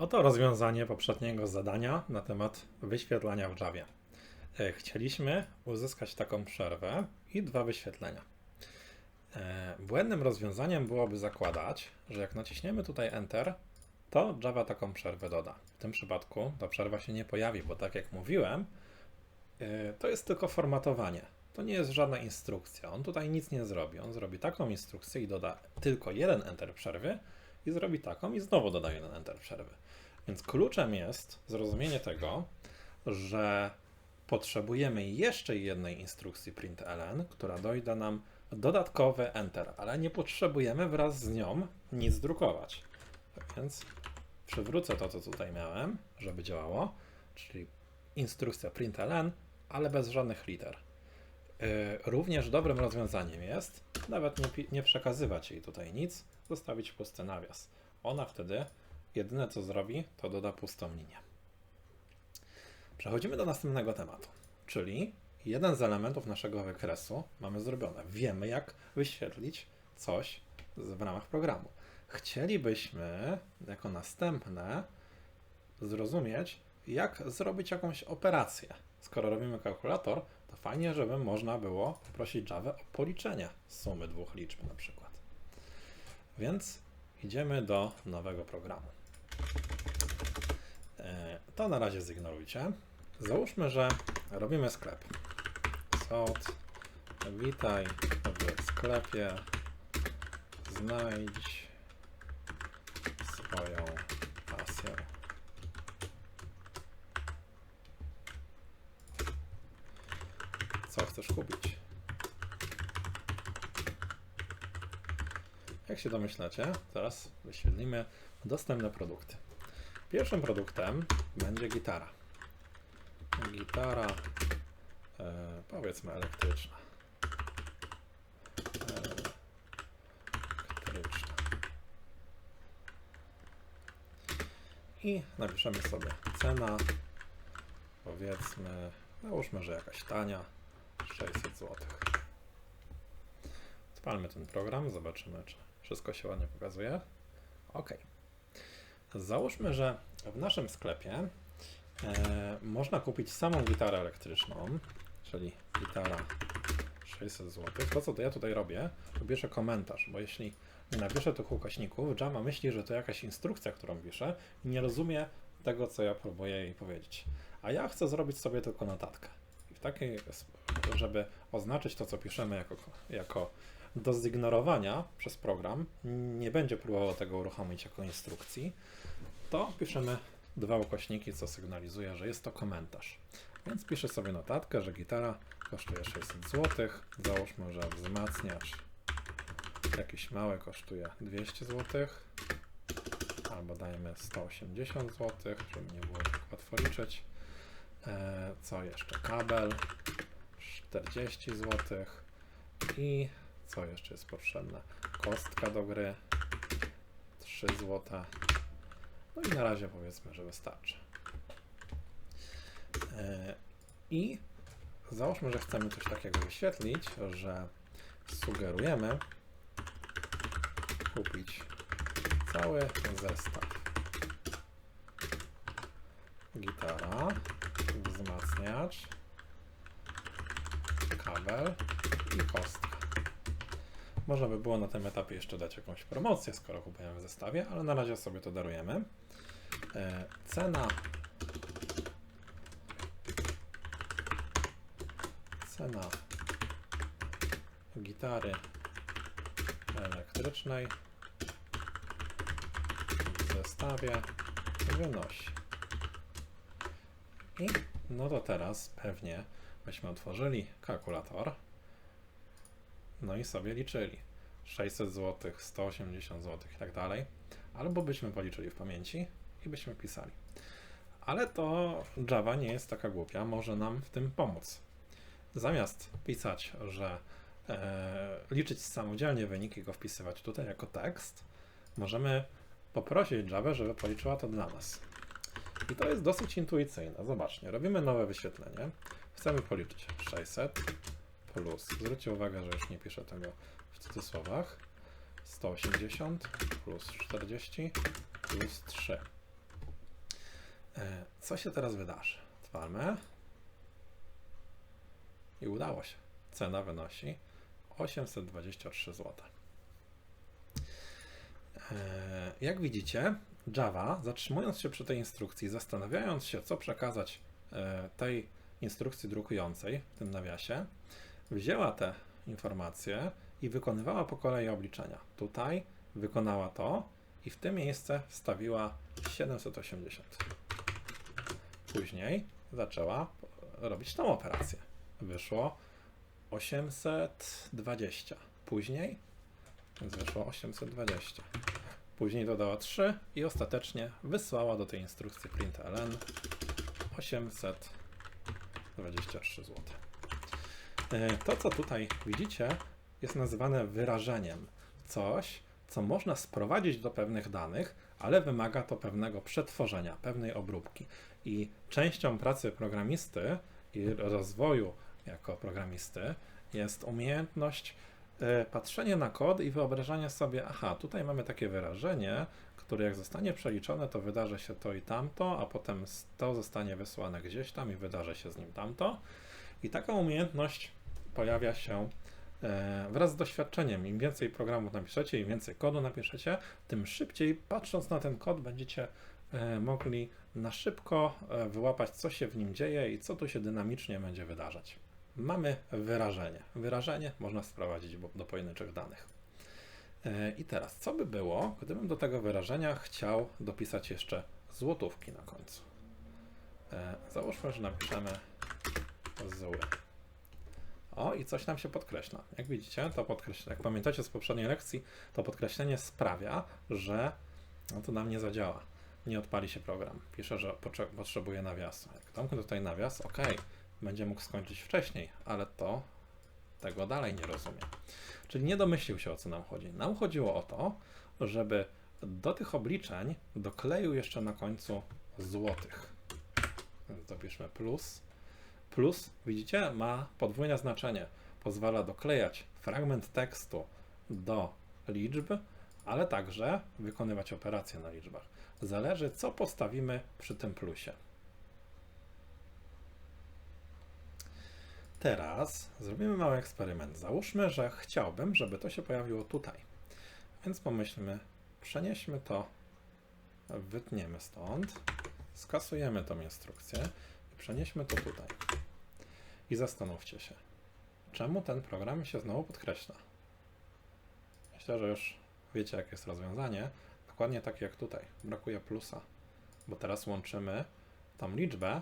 Oto rozwiązanie poprzedniego zadania na temat wyświetlania w Javie. E, Chcieliśmy uzyskać taką przerwę i dwa wyświetlenia. E, Błędnym rozwiązaniem byłoby zakładać, że jak naciśniemy tutaj Enter, to Java taką przerwę doda. W tym przypadku ta przerwa się nie pojawi, bo tak jak mówiłem, e, to jest tylko formatowanie. To nie jest żadna instrukcja. On tutaj nic nie zrobi. On zrobi taką instrukcję i doda tylko jeden Enter przerwy i zrobi taką i znowu doda jeden Enter przerwy. Więc kluczem jest zrozumienie tego, że potrzebujemy jeszcze jednej instrukcji println, która dojda nam dodatkowy enter, ale nie potrzebujemy wraz z nią nic drukować. Tak więc przywrócę to, co tutaj miałem, żeby działało, czyli instrukcja println, ale bez żadnych liter. Yy, Również dobrym rozwiązaniem jest nawet nie, nie przekazywać jej tutaj nic, zostawić pusty nawias. Ona wtedy jedyne co zrobi, to doda pustą linię. Przechodzimy do następnego tematu, czyli jeden z elementów naszego wykresu mamy zrobione. Wiemy, jak wyświetlić coś w ramach programu. Chcielibyśmy jako następne zrozumieć, jak zrobić jakąś operację. Skoro robimy kalkulator, to fajnie, żeby można było poprosić Java o policzenie sumy dwóch liczb na przykład. Więc idziemy do nowego programu. E, To na razie zignorujcie. Załóżmy, że robimy sklep. Sort, witaj w sklepie, znajdź swoją pasję. Co chcesz kupić? Jak się domyślacie, teraz wyświetlimy dostępne produkty. Pierwszym produktem będzie gitara. Gitara, e, powiedzmy elektryczna. Elektryczna. I napiszemy sobie cena, powiedzmy, załóżmy, że jakaś tania, 600 zł. Odpalmy ten program, zobaczymy, czy wszystko się ładnie pokazuje. OK. Załóżmy, że w naszym sklepie e, można kupić samą gitarę elektryczną, czyli gitara 600 zł. To, co to ja tutaj robię, to bierze komentarz, bo jeśli nie napiszę tych ukośników, Java myśli, że to jakaś instrukcja, którą piszę i nie rozumie tego, co ja próbuję jej powiedzieć. A ja chcę zrobić sobie tylko notatkę. I w takiej, żeby oznaczyć to, co piszemy jako, jako do zignorowania przez program, nie będzie próbował tego uruchomić jako instrukcji, to piszemy dwa ukośniki, co sygnalizuje, że jest to komentarz. Więc piszę sobie notatkę, że gitara kosztuje 600 zł. Załóżmy, że wzmacniacz jakiś mały kosztuje 200 zł. Albo dajmy 180 zł, żeby nie było tak łatwo liczyć. E, co jeszcze? Kabel 40 zł. I co jeszcze jest potrzebne? Kostka do gry 3 zł. No i na razie powiedzmy, że wystarczy. E, I załóżmy, że chcemy coś takiego wyświetlić, że sugerujemy kupić cały zestaw. Gitara, wzmacniacz, kabel i kostka. Można by było na tym etapie jeszcze dać jakąś promocję, skoro kupujemy w zestawie, ale na razie sobie to darujemy. E, Cena. Cena gitary elektrycznej w zestawie wynosi. I no to teraz pewnie byśmy otworzyli kalkulator. No i sobie liczyli 600 zł, 180 zł i tak dalej. Albo byśmy policzyli w pamięci i byśmy pisali. Ale to Java nie jest taka głupia, może nam w tym pomóc. Zamiast pisać, że e, liczyć samodzielnie wyniki go wpisywać tutaj jako tekst, możemy poprosić Java, żeby policzyła to dla nas. I to jest dosyć intuicyjne. Zobaczcie, robimy nowe wyświetlenie. Chcemy policzyć 600 plus, zwróćcie uwagę, że już nie piszę tego w cudzysłowach, 180 plus 40 plus 3. E, Co się teraz wydarzy? Otwalmy. I udało się. Cena wynosi 823 zł. E, Jak widzicie, Java, zatrzymując się przy tej instrukcji, zastanawiając się, co przekazać e, tej instrukcji drukującej w tym nawiasie, wzięła te informacje i wykonywała po kolei obliczenia. Tutaj wykonała to i w tym miejsce wstawiła 780. Później zaczęła robić tą operację. Wyszło 820. Później wyszło 820. Później dodała 3 i ostatecznie wysłała do tej instrukcji println 823 zł. E, To, co tutaj widzicie, jest nazywane wyrażeniem. Coś, co można sprowadzić do pewnych danych, ale wymaga to pewnego przetworzenia, pewnej obróbki. I częścią pracy programisty i rozwoju jako programisty jest umiejętność e, patrzenia na kod i wyobrażania sobie, aha, tutaj mamy takie wyrażenie, które jak zostanie przeliczone, to wydarzy się to i tamto, a potem to zostanie wysłane gdzieś tam i wydarzy się z nim tamto. I taka umiejętność pojawia się e, wraz z doświadczeniem. Im więcej programów napiszecie, im więcej kodu napiszecie, tym szybciej, patrząc na ten kod, będziecie e, mogli na szybko e, wyłapać, co się w nim dzieje i co tu się dynamicznie będzie wydarzać. Mamy wyrażenie. Wyrażenie można sprowadzić do pojedynczych danych. I teraz, co by było, gdybym do tego wyrażenia chciał dopisać jeszcze złotówki na końcu? Załóżmy, że napiszemy zły. O, i coś nam się podkreśla. Jak widzicie, to podkreślenie, jak pamiętacie z poprzedniej lekcji, to podkreślenie sprawia, że no to nam nie zadziała. Nie odpali się program. Pisze, że potrze- potrzebuje nawiasu. Jak domknę tutaj nawias, ok, będzie mógł skończyć wcześniej, ale to tego dalej nie rozumie. Czyli nie domyślił się o co nam chodzi. Nam chodziło o to, żeby do tych obliczeń dokleił jeszcze na końcu złotych. Dopiszmy plus. Plus, widzicie, ma podwójne znaczenie. Pozwala doklejać fragment tekstu do liczb, ale także wykonywać operacje na liczbach. Zależy, co postawimy przy tym plusie. Teraz zrobimy mały eksperyment. Załóżmy, że chciałbym, żeby to się pojawiło tutaj. Więc pomyślmy, przenieśmy to, wytniemy stąd, skasujemy tą instrukcję i przenieśmy to tutaj. I zastanówcie się, czemu ten program się znowu podkreśla. Myślę, że już wiecie, jakie jest rozwiązanie. Dokładnie takie jak tutaj. Brakuje plusa, bo teraz łączymy tą liczbę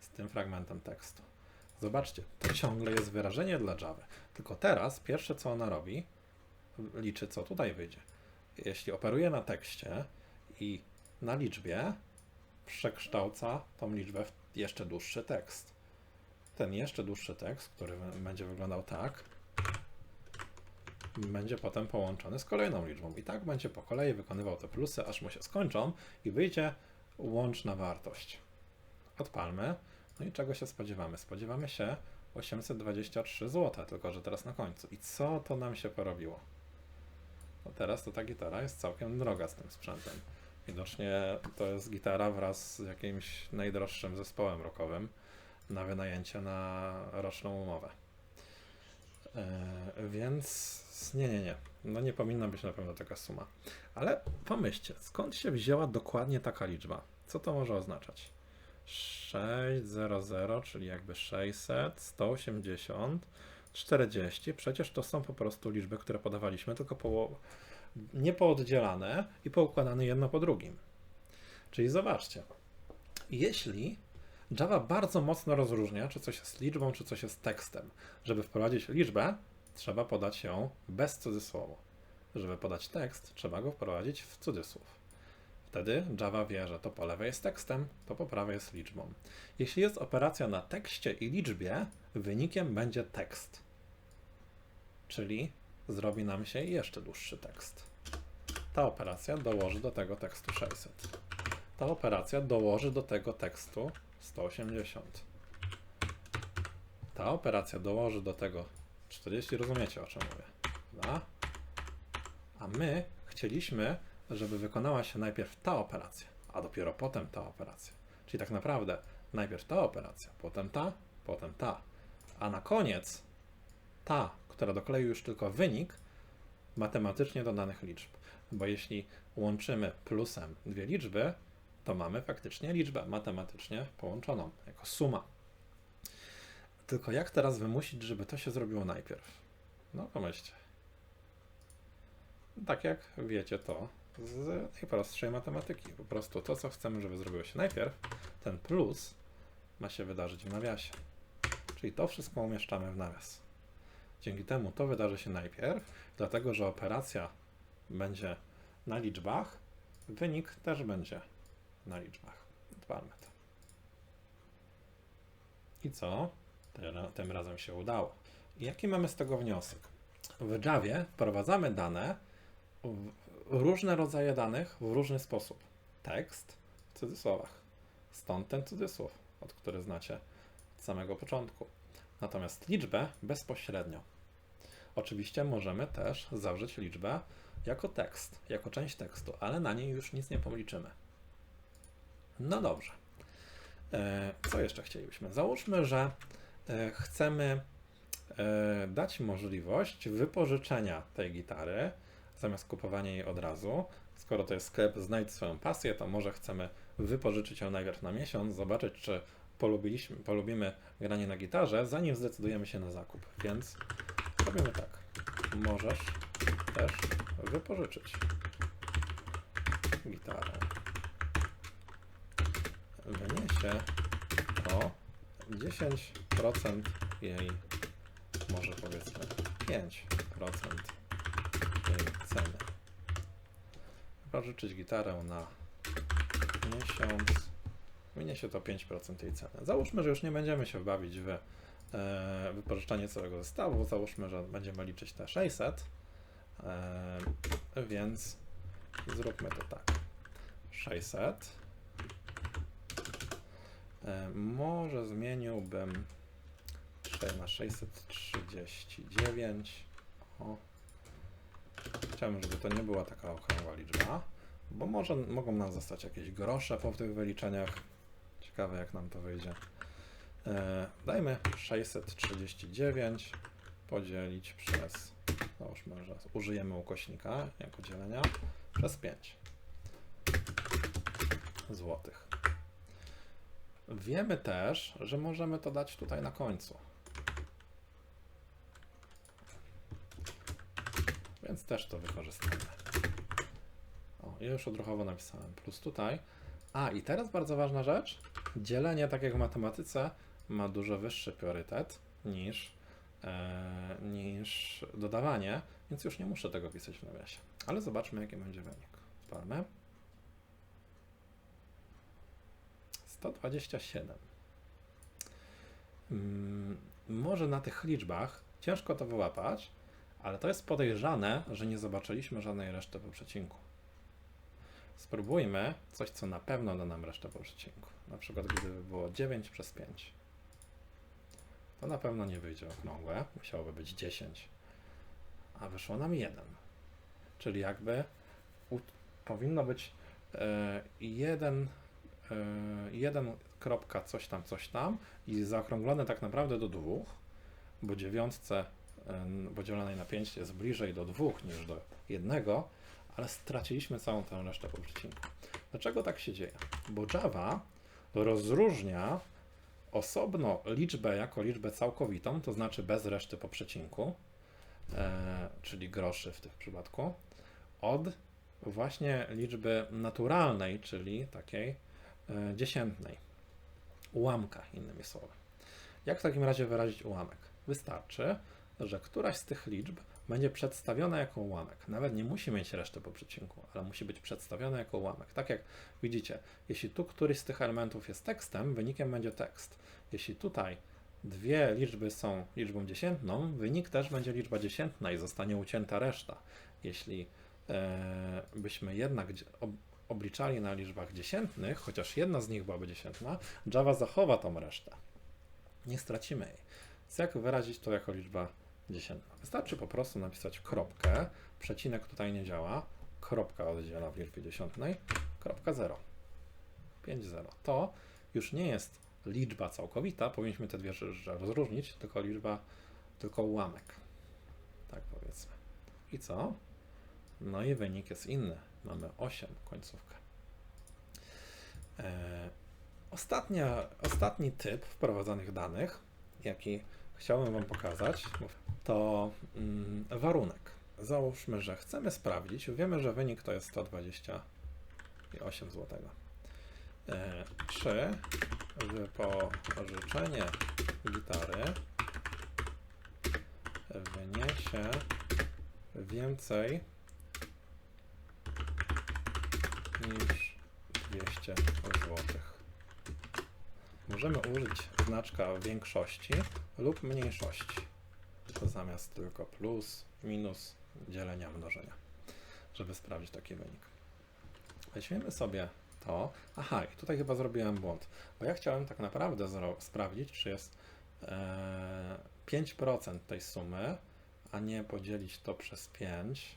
z tym fragmentem tekstu. Zobaczcie, to ciągle jest wyrażenie dla Java. Tylko teraz pierwsze, co ona robi, liczy, co tutaj wyjdzie. Jeśli operuje na tekście i na liczbie, przekształca tą liczbę w jeszcze dłuższy tekst. Ten jeszcze dłuższy tekst, który będzie wyglądał tak, będzie potem połączony z kolejną liczbą. I tak będzie po kolei wykonywał te plusy, aż mu się skończą i wyjdzie łączna wartość. Odpalmy. No i czego się spodziewamy? Spodziewamy się 823 zł, tylko że teraz na końcu. I co to nam się porobiło? No teraz to ta gitara jest całkiem droga z tym sprzętem. Widocznie to jest gitara wraz z jakimś najdroższym zespołem rockowym na wynajęcie na roczną umowę. E, więc nie, nie, nie. No nie powinna być na pewno taka suma. Ale pomyślcie, skąd się wzięła dokładnie taka liczba? Co to może oznaczać? 600, czyli jakby 600, 180, 40. Przecież to są po prostu liczby, które podawaliśmy, tylko po, nie pooddzielane i poukładane jedno po drugim. Czyli zobaczcie, jeśli Java bardzo mocno rozróżnia, czy coś jest liczbą, czy coś jest tekstem. Żeby wprowadzić liczbę, trzeba podać ją bez cudzysłowu. Żeby podać tekst, trzeba go wprowadzić w cudzysłów. Wtedy Java wie, że to po lewej jest tekstem, to po prawej jest liczbą. Jeśli jest operacja na tekście i liczbie, wynikiem będzie tekst. Czyli zrobi nam się jeszcze dłuższy tekst. Ta operacja dołoży do tego tekstu 600. Ta operacja dołoży do tego tekstu 180. Ta operacja dołoży do tego 40, rozumiecie o czym mówię, prawda? A my chcieliśmy, żeby wykonała się najpierw ta operacja, a dopiero potem ta operacja. Czyli tak naprawdę najpierw ta operacja, potem ta, potem ta, a na koniec ta, która doklei już tylko wynik matematycznie do danych liczb. Bo jeśli łączymy plusem dwie liczby, to mamy faktycznie liczbę matematycznie połączoną jako suma. Tylko jak teraz wymusić, żeby to się zrobiło najpierw? No pomyślcie. Tak jak wiecie to z najprostszej matematyki. Po prostu to, co chcemy, żeby zrobiło się najpierw, ten plus ma się wydarzyć w nawiasie. Czyli to wszystko umieszczamy w nawias. Dzięki temu to wydarzy się najpierw, dlatego że operacja będzie na liczbach, wynik też będzie na liczbach. Dbamy to. I co? Tym- razem się udało. Jaki mamy z tego wniosek? W Javie wprowadzamy dane, różne rodzaje danych w różny sposób. Tekst w cudzysłowach. Stąd ten cudzysłów, od który znacie od samego początku. Natomiast liczbę bezpośrednio. Oczywiście możemy też zawrzeć liczbę jako tekst, jako część tekstu, ale na niej już nic nie policzymy. No dobrze. E, Co jeszcze chcielibyśmy? Załóżmy, że e, chcemy e, dać możliwość wypożyczenia tej gitary zamiast kupowania jej od razu. Skoro to jest sklep Znajdź swoją pasję, to może chcemy wypożyczyć ją najpierw na miesiąc, zobaczyć, czy polubiliśmy, polubimy granie na gitarze, zanim zdecydujemy się na zakup. Więc robimy tak. Możesz też wypożyczyć gitarę. Wyniesie to 10% jej, może powiedzmy 5% jej ceny. Wypożyczyć gitarę na miesiąc. Wyniesie to 5% jej ceny. Załóżmy, że już nie będziemy się bawić w e, wypożyczanie całego zestawu. Załóżmy, że będziemy liczyć te 600. E, więc zróbmy to tak. 600. E, może zmieniłbym sze- na 639. O. Chciałbym, żeby to nie była taka okrągła liczba, bo może mogą nam zostać jakieś grosze po tych wyliczeniach. Ciekawe, jak nam to wyjdzie. E, dajmy 639 podzielić przez, załóżmy, że użyjemy ukośnika jako dzielenia, przez 5 złotych. Wiemy też, że możemy to dać tutaj na końcu. Więc też to wykorzystamy. O, ja już odruchowo napisałem plus tutaj. A i teraz bardzo ważna rzecz. Dzielenie, tak jak w matematyce, ma dużo wyższy priorytet niż, e, niż dodawanie, więc już nie muszę tego pisać w nawiasie. Ale zobaczmy, jaki będzie wynik. Odpalmy. 127. Mm, może na tych liczbach ciężko to wyłapać, ale to jest podejrzane, że nie zobaczyliśmy żadnej reszty po przecinku. Spróbujmy coś, co na pewno da nam resztę po przecinku. Na przykład gdyby było 9 przez 5. To na pewno nie wyjdzie okrągłe, musiałoby być 10. A wyszło nam 1. Czyli jakby powinno być e, 1, e, 1 kropka coś tam, coś tam i zaokrąglone tak naprawdę do dwóch, bo dziewiątce podzielonej na 5 jest bliżej do 2 niż do 1, ale straciliśmy całą tę resztę po przecinku. Dlaczego tak się dzieje? Bo Java rozróżnia osobno liczbę jako liczbę całkowitą, to znaczy bez reszty po przecinku, e, czyli groszy w tym przypadku, od właśnie liczby naturalnej, czyli takiej e, dziesiętnej, ułamka innymi słowy. Jak w takim razie wyrazić ułamek? Wystarczy, że któraś z tych liczb będzie przedstawiona jako ułamek. Nawet nie musi mieć reszty po przecinku, ale musi być przedstawiona jako ułamek. Tak jak widzicie, jeśli tu któryś z tych elementów jest tekstem, wynikiem będzie tekst. Jeśli tutaj dwie liczby są liczbą dziesiętną, wynik też będzie liczba dziesiętna i zostanie ucięta reszta. Jeśli e, byśmy jednak obliczali na liczbach dziesiętnych, chociaż jedna z nich byłaby dziesiętna, Java zachowa tą resztę. Nie stracimy jej. Więc jak wyrazić to jako liczba dziesiętna? Wystarczy po prostu napisać kropkę, przecinek tutaj nie działa, kropka oddziela w liczbie dziesiątnej, kropka 0. 5, 0. To już nie jest liczba całkowita, powinniśmy te dwie rzeczy rozróżnić, tylko liczba, tylko ułamek. Tak powiedzmy. I co? No i wynik jest inny. Mamy 8 końcówkę. E, ostatnia, ostatni typ wprowadzanych danych, jaki chciałbym Wam pokazać, to mm, warunek. Załóżmy, że chcemy sprawdzić, wiemy, że wynik to jest 128 zł. E, czy wypożyczenie gitary wyniesie więcej niż 200 zł. Możemy użyć znaczka większości lub mniejszości. To zamiast tylko plus, minus, dzielenia, mnożenia, żeby sprawdzić taki wynik. Weźmiemy sobie to. Aha, i tutaj chyba zrobiłem błąd, bo ja chciałem tak naprawdę sprawdzić, czy jest e, 5% tej sumy, a nie podzielić to przez 5,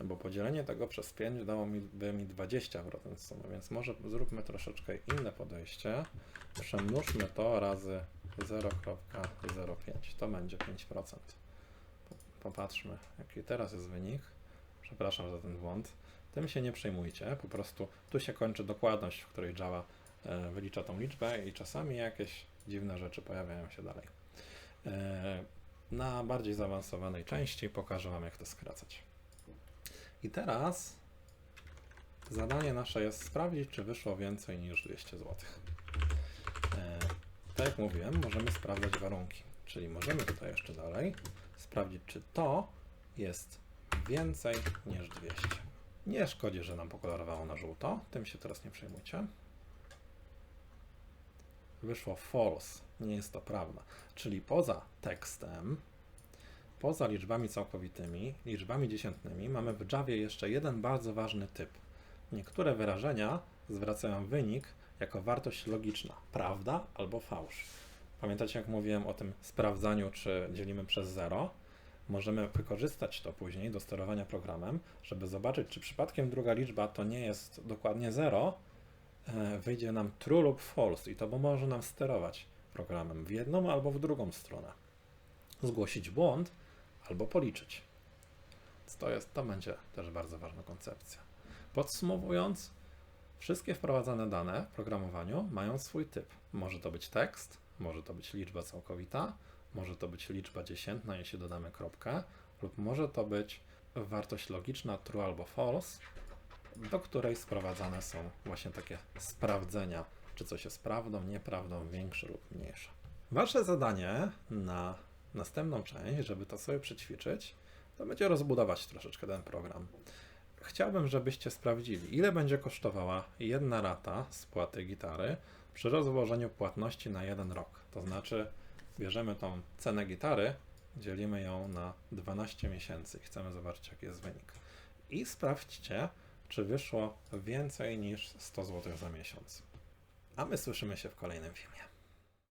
bo podzielenie tego przez 5 dało mi, by mi 20% sumy, więc może zróbmy troszeczkę inne podejście. Przemnóżmy to razy 0,05. To będzie 5%. Popatrzmy, jaki teraz jest wynik. Przepraszam za ten błąd. Tym się nie przejmujcie, po prostu tu się kończy dokładność, w której Java e, wylicza tą liczbę i czasami jakieś dziwne rzeczy pojawiają się dalej. E, na bardziej zaawansowanej części pokażę Wam, jak to skracać. I teraz zadanie nasze jest sprawdzić, czy wyszło więcej niż 200 zł. E, tak jak mówiłem, możemy sprawdzać warunki, czyli możemy tutaj jeszcze dalej sprawdzić, czy to jest więcej niż 200. Nie szkodzi, że nam pokolorowało na żółto, tym się teraz nie przejmujcie. Wyszło false, nie jest to prawda. Czyli poza tekstem, poza liczbami całkowitymi, liczbami dziesiętnymi, mamy w Javie jeszcze jeden bardzo ważny typ. Niektóre wyrażenia zwracają wynik jako wartość logiczna, prawda albo fałsz. Pamiętacie, jak mówiłem o tym sprawdzaniu, czy dzielimy przez 0? możemy wykorzystać to później do sterowania programem, żeby zobaczyć, czy przypadkiem druga liczba to nie jest dokładnie 0, e, wyjdzie nam true lub false i to może nam sterować programem w jedną albo w drugą stronę. Zgłosić błąd albo policzyć. Więc to, jest, to będzie też bardzo ważna koncepcja. Podsumowując, wszystkie wprowadzane dane w programowaniu mają swój typ. Może to być tekst, może to być liczba całkowita, może to być liczba dziesiętna, jeśli dodamy kropkę, lub może to być wartość logiczna true albo false, do której sprowadzane są właśnie takie sprawdzenia, czy coś jest prawdą, nieprawdą, większe lub mniejsze. Wasze zadanie na następną część, żeby to sobie przećwiczyć, to będzie rozbudować troszeczkę ten program. Chciałbym, żebyście sprawdzili, ile będzie kosztowała jedna rata spłaty gitary przy rozłożeniu płatności na jeden rok. To znaczy, bierzemy tą cenę gitary, dzielimy ją na 12 miesięcy i chcemy zobaczyć, jaki jest wynik. I sprawdźcie, czy wyszło więcej niż 100 zł za miesiąc. A my słyszymy się w kolejnym filmie.